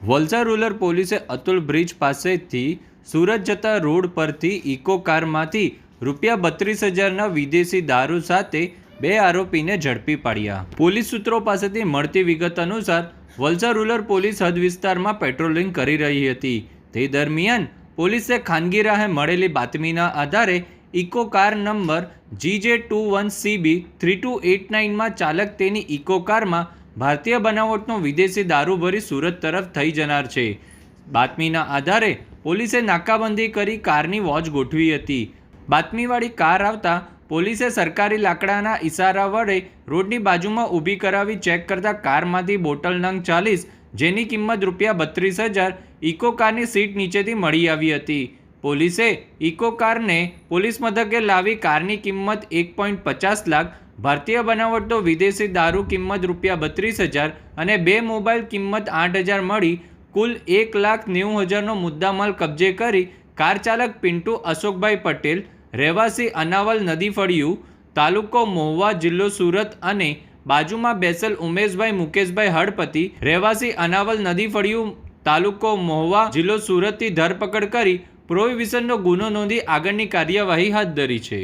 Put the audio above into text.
Valsad rural પોલીસે Atul bridge પાસેથી સુરત જતા રોડ પરથી ઇકો કારમાંથી રૂપિયા બત્રીસ હજારના વિદેશી દારૂ સાથે બે આરોપીને ઝડપી પાડ્યા. પોલીસ સૂત્રો પાસેથી મળતી વિગત અનુસાર વલસાડ રૂરલ પોલીસ હદ વિસ્તારમાં પેટ્રોલિંગ કરી રહી હતી. તે દરમિયાન પોલીસે ખાનગી રાહે મળેલી બાતમીના આધારે Eeco car number GJ two one CB three two eight નાઇનમાં ચાલક તેની ઇકો કારમાં ભારતીય બનાવટનો વિદેશી દારૂ ભરી સુરત તરફ થઈ જનાર છે. બાતમીના આધારે પોલીસે નાકાબંધી કરી કારની વોચ ગોઠવી હતી. બાતમીવાળી કાર આવતા પોલીસે સરકારી લાકડાના ઇશારા વડે રોડની બાજુમાં ઊભી કરાવી ચેક કરતા કારમાંથી બોટલ નંગ ચાલીસ, જેની કિંમત રૂપિયા બત્રીસ હજાર ઇકો કારની સીટ નીચેથી મળી આવી હતી. પોલીસે ઇકો કારને પોલીસ મથકે લાવી કારની કિંમત એક પોઈન્ટ પચાસ લાખ, ભારતીય બનાવટનો વિદેશી દારૂ કિંમત રૂપિયા બત્રીસ હજાર અને બે મોબાઈલ કિંમત આઠ હજાર મળી, કુલ એક લાખ નેવું હજારનો મુદ્દામાલ કબજે કરી કાર ચાલક પિન્ટુ અશોકભાઈ પટેલ, રહેવાસી અનાવલ નદી ફળિયું, તાલુકો મહુવા જિલ્લો સુરત અને બાજુમાં બેસેલ ઉમેશભાઈ મુકેશભાઈ હળપતિ રહેવાસી અનાવલ નદી ફળિયું, તાલુકો મહુવા જિલ્લો સુરતથી ધરપકડ કરી પ્રોહિબિશનનો ગુનો નોંધી આગળની કાર્યવાહી હાથ ધરી છે.